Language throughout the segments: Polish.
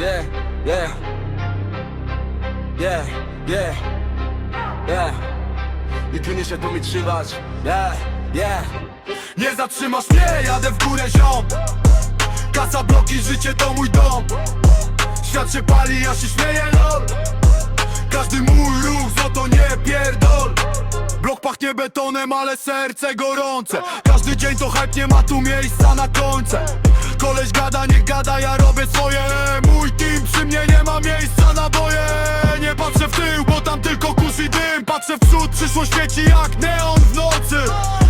Yeah, yeah. Yeah, yeah. Yeah. I tu nie się tu mi trzymać. Yeah, yeah. Nie zatrzymasz mnie, jadę w górę ziom Kasa, bloki, życie to mój dom Świat się pali, ja się śmieję, lol Każdy mój ruch, złoto nie pierdol Blok pachnie betonem, ale serce gorące Każdy dzień to hype, nie ma tu miejsca na końce Koleś gada, nie gada, ja Patrzę w przód, przyszłość świeci jak neon w nocy.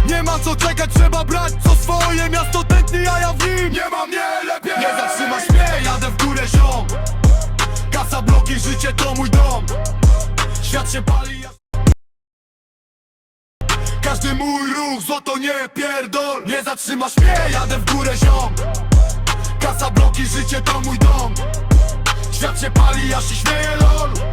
Nie ma co czekać, trzeba brać co swoje. Miasto tętni, a ja w nim. Nie ma mnie lepiej. Nie zatrzymasz mnie, jadę w górę ziom. Kasa, bloki, życie to mój dom. Świat się pali, ja... Każdy mój ruch, złoto nie pierdol. Nie zatrzymasz mnie, jadę w górę ziom. Kasa, bloki, życie to mój dom. Świat się pali, ja się śmieję, lol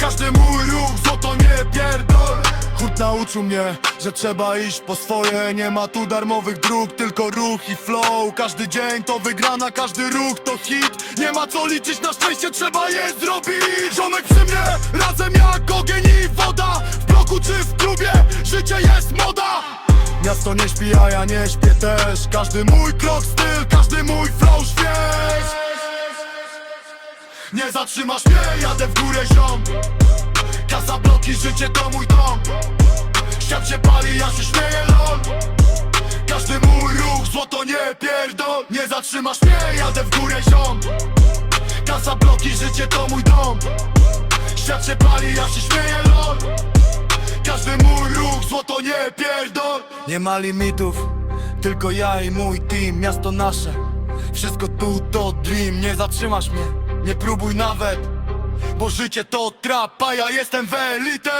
Każdy mój ruch, złoto nie pierdol. Hurt nauczył mnie, że trzeba iść po swoje. Nie ma tu darmowych dróg, tylko ruch i flow. Każdy dzień to wygrana, każdy ruch to hit. Nie ma co liczyć na szczęście, trzeba je zrobić. Ziomek przy mnie, razem jak ogień i woda. W bloku czy w klubie, życie jest moda. Miasto nie śpi, a ja nie śpię też. Każdy mój krok styl, każdy mój flow śwież Nie zatrzymasz mnie, jadę w górę ziom. Kasa, bloki, życie to mój dom. Świat się pali, ja się śmieję, lol. Każdy mój ruch, złoto nie pierdol. Nie zatrzymasz mnie, jadę w górę ziom. Kasa, bloki, życie to mój dom. Świat się pali, ja się śmieję, lol. Każdy mój ruch, złoto nie pierdol. Nie ma limitów, tylko ja i mój team. Miasto nasze, wszystko tu to dream. Nie zatrzymasz mnie, nie próbuj nawet Bo życie to trap, a ja jestem w elite